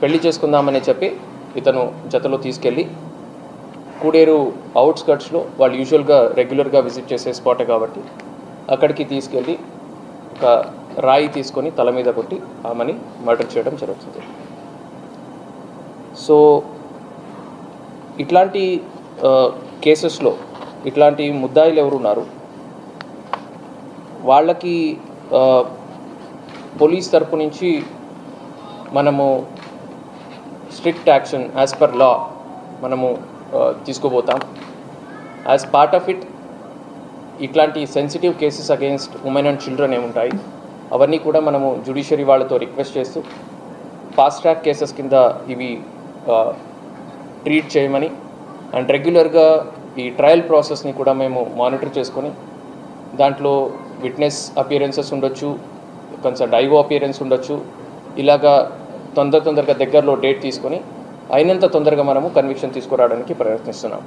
పెళ్ళి చేసుకుందామని చెప్పి ఇతను జతలో తీసుకెళ్ళి కూడేరు అవుట్స్కట్స్లో వాళ్ళు యూజువల్గా రెగ్యులర్గా విజిట్ చేసే స్పాటే కాబట్టి అక్కడికి తీసుకెళ్ళి ఒక రాయి తీసుకొని తల మీద కొట్టి ఆమెని మర్డర్ చేయడం జరుగుతుంది. సో ఇట్లాంటి కేసెస్లో ఇట్లాంటి ముద్దాయిలు ఎవరు ఉన్నారు? వాళ్ళకి పోలీస్ తరపు నుంచి మనము strict action as per law మనము తీసుకుపోతాం. తీసుకోబోతాం యాజ్ పార్ట్ ఆఫ్ ఇట్ ఇట్లాంటి sensitive cases against women and children ఏముంటాయి అవన్నీ కూడా మనము జ్యుడిషియరీ వాళ్ళతో రిక్వెస్ట్ చేస్తూ ఫాస్ట్ ట్రాక్ కేసెస్ కింద ఇవి ట్రీట్ చేయమని అండ్ రెగ్యులర్గా ఈ ట్రయల్ ప్రాసెస్ని కూడా మేము మానిటర్ చేసుకొని దాంట్లో విట్నెస్ అపియరెన్సెస్ ఉండొచ్చు కొంచెం డైవో అపియరెన్స్ ఉండొచ్చు ఇలాగా తొందర తొందరగా దగ్గరలో డేట్ తీసుకొని అయినంత తొందరగా మనము కన్విక్షన్ తీసుకురావడానికి ప్రయత్నిస్తున్నాం.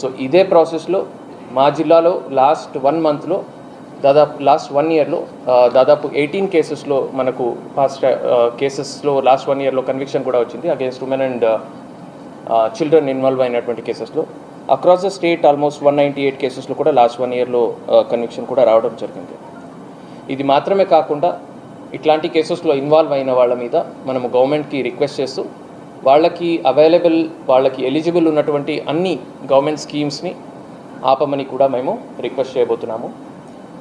సో ఇదే ప్రాసెస్లో మా జిల్లాలో లాస్ట్ వన్ మంత్లో దాదాపు లాస్ట్ వన్ ఇయర్లో దాదాపు ఎయిటీన్ కేసెస్లో మనకు ఫాస్ట్ కేసెస్లో లాస్ట్ వన్ ఇయర్లో కన్విక్షన్ కూడా వచ్చింది against women and children involve అయినటువంటి కేసెస్లో across the state almost one ninety eight కేసెస్లో కూడా లాస్ట్ వన్ ఇయర్లో కన్విక్షన్ కూడా రావడం జరిగింది. ఇది మాత్రమే కాకుండా ఇట్లాంటి కేసెస్లో ఇన్వాల్వ్ అయిన వాళ్ళ మీద మనము గవర్నమెంట్కి రిక్వెస్ట్ చేస్తూ వాళ్ళకి అవైలబుల్ వాళ్ళకి ఎలిజిబుల్ ఉన్నటువంటి అన్ని గవర్నమెంట్ స్కీమ్స్ని ఆపమని కూడా మేము రిక్వెస్ట్ చేయబోతున్నాము.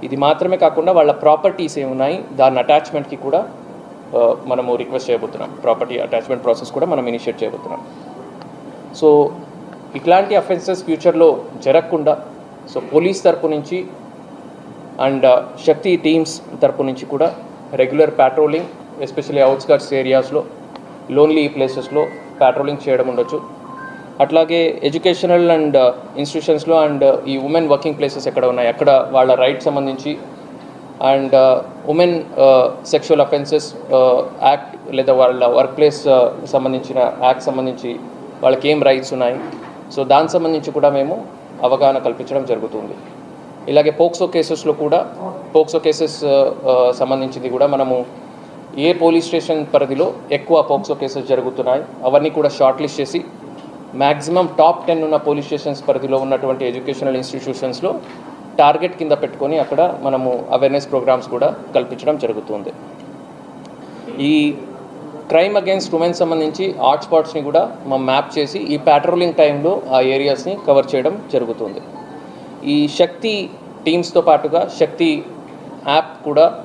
ఇది మాత్రమే కాకుండా వాళ్ళ ప్రాపర్టీస్ ఏమున్నాయి దాని అటాచ్మెంట్కి కూడా మనము రిక్వెస్ట్ చేయబోతున్నాం. ప్రాపర్టీ అటాచ్మెంట్ ప్రాసెస్ కూడా మనం ఇనిషియేట్ చేయబోతున్నాం. సో ఇట్లాంటి అఫెన్సెస్ ఫ్యూచర్లో జరగకుండా సో పోలీస్ తరపు నుంచి అండ్ శక్తి టీమ్స్ తరపు నుంచి కూడా రెగ్యులర్ ప్యాట్రోలింగ్ ఎస్పెషల్లీ అవుట్స్కట్స్ ఏరియాస్లో లోన్లీ ప్లేసెస్లో ప్యాట్రోలింగ్ చేయడం ఉండొచ్చు. అట్లాగే ఎడ్యుకేషనల్ అండ్ ఇన్స్టిట్యూషన్స్లో అండ్ ఈ ఉమెన్ వర్కింగ్ ప్లేసెస్ ఎక్కడ ఉన్నాయి? అక్కడ వాళ్ళ రైట్స్ సంబంధించి and women sexual offences act లేదా వాళ్ళ వర్క్ ప్లేస్ uh, సంబంధించిన యాక్ట్ సంబంధించి వాళ్ళకి ఏం రైట్స్ ఉన్నాయి? సో దానికి సంబంధించి కూడా మేము అవగాహన కల్పించడం జరుగుతుంది. ఇలాగే పోక్సో కేసెస్లో కూడా పోక్సో కేసెస్ సంబంధించింది కూడా మనము ఏ పోలీస్ స్టేషన్ పరిధిలో ఎక్కువ పోక్సో కేసెస్ జరుగుతున్నాయి అవన్నీ కూడా షార్ట్ లిస్ట్ చేసి మ్యాక్సిమం టాప్ టెన్ ఉన్న పోలీస్ స్టేషన్స్ పరిధిలో ఉన్నటువంటి ఎడ్యుకేషనల్ ఇన్స్టిట్యూషన్స్లో టార్గెట్ కింద పెట్టుకొని అక్కడ మనము అవేర్నెస్ ప్రోగ్రామ్స్ కూడా కల్పించడం జరుగుతుంది. ఈ క్రైమ్ అగేన్స్ట్ ఉమెన్ సంబంధించి హాట్స్పాట్స్ని కూడా మనం మ్యాప్ చేసి ఈ ప్యాట్రోలింగ్ టైంలో ఆ ఏరియాస్ని కవర్ చేయడం జరుగుతుంది. ఈ శక్తి టీమ్స్తో పాటుగా శక్తి యాప్ కూడా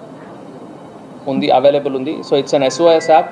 ఉంది అవైలబుల్ ఉంది. So it's an SOS app